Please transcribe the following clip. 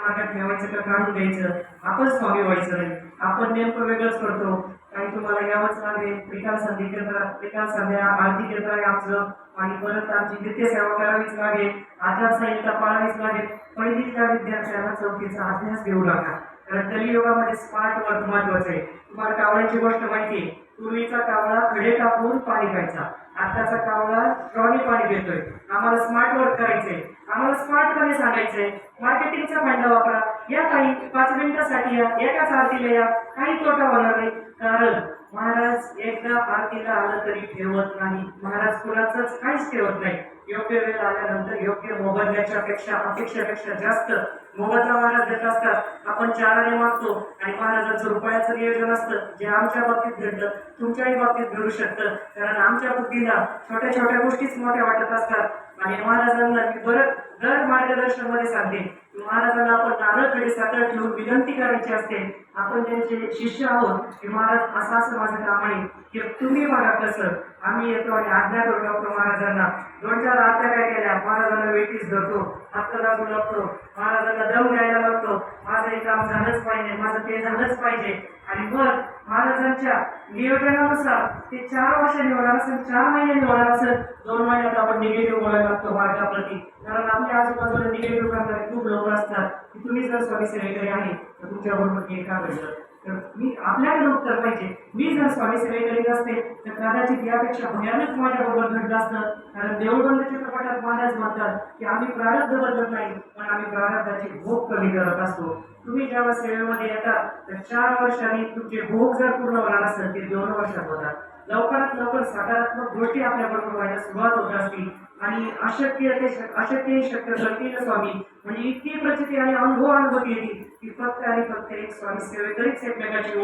मार्गात ठेवायचं का? काढून घ्यायचं. आपण स्वामी व्हायचं नाही. आपण नेमकं वेगळंच करतो. काही तुम्हाला यावंच लागेल. विकास संधी केंद्र विकास संध्या आरती केंद्र आहे आमचं. आणि परत आमची नित्य सेवा करावीच लागेल. आचारसंहिता पाळावीच लागेल. पहिलीच्या विद्यार्थ्यांना चौथीचा अभ्यास घेऊ लागा कारण कलियुगामध्ये स्मार्ट वर्क महत्वाचं आहे. तुम्हाला कावळ्याची गोष्ट माहिती आहे. पूर्वीचा कावळा खडे टाकून पाणी प्यायचा. आताचा कावळा स्ट्रॉनी पाणी घेतोय आम्हाला स्मार्ट वर्क करायचंय. आम्हाला सांगायचंय. मार्केटिंगचा फायदा वापरा. या काही पाच मिनिटासाठी या एकाच आरतीला या. काही तोटा होणार नाही. कारण महाराज एकदा आरतीला आलं तरी ठेवत नाही. महाराज कुणाचंच काहीच ठेवत नाही. योग्य वेळ आल्यानंतर योग्य मोबदल्याच्या पेक्षा अपेक्षापेक्षा जास्त मोबदला महाराज देत असतात. आपण चाराने मागतो आणि महाराजांचं रुपयाचं नियोजन असतं. जे आमच्या बाबतीत घडलं तुमच्याही बाबतीत घडू शकतं. कारण आमच्या बुद्धीला छोट्या छोट्या गोष्टीच मोठ्या वाटत असतात. आणि महाराजांना मी परत दर मार्गदर्शनमध्ये सांगते. महाराजांना आपण नारळकडे साखर ठेवून विनंती करायची असते. आपण त्यांचे शिष्य आहोत. की महाराज असं असं माझं काम आहे. की तुम्ही बघा कसं. आम्ही येतो आणि आज्ञा करू लागतो महाराजांना. दोन चार आज्ञा काय केल्या? महाराजांना वेटीस धरतो. हात लागू लागतो महाराजांना दम द्यायला लागतो. माझं हे काम झालंच पाहिजे. माझं ते झालंच पाहिजे. आणि मग महाराजांच्या नियोजनानुसार ते चार वर्षांनी होणार असेल चार महिन्यांनी होणार असेल दोन महिन्यात आपण निगेटिव्ह बोलायला लागतो मार्गाप्रती. कारण आपल्या आजूबाजूला निगेटिव्ह करणारे खूप लोक असतात. की तुम्ही जर स्वामी सेवेकरी आहे तर तुमच्या बरोबर हे का घडलं तर मी आपल्याकडे उत्तर पाहिजे. मी जर स्वामी सेवेकरी नसते तर कदाचित यापेक्षा भयानक माझ्या बरोबर घडलं असतं. कारण देवबंद चित्रपटात महाराज म्हणतात की आम्ही प्रारब्ध बदलत नाही पण आम्ही प्रारब्धाची भोग कमी करत असतो. तुम्ही जेव्हा सेवेमध्ये येतात तर चार वर्षांनी तुमचे भोग जर पूर्ण होणार असेल ते दोन वर्षात होतात लवकरात लवकर सकारात्मक गोष्टी आपल्याबरोबर व्हायला सुरुवात होत असतील. आणि अशक्य ते अशक्य शक्य करतील स्वामी? म्हणजे इतकी प्रचिती आणि अनुभव अनुभव येतील की फक्त आणि फक्त एक स्वामी सेवेकरीच एकमेकाची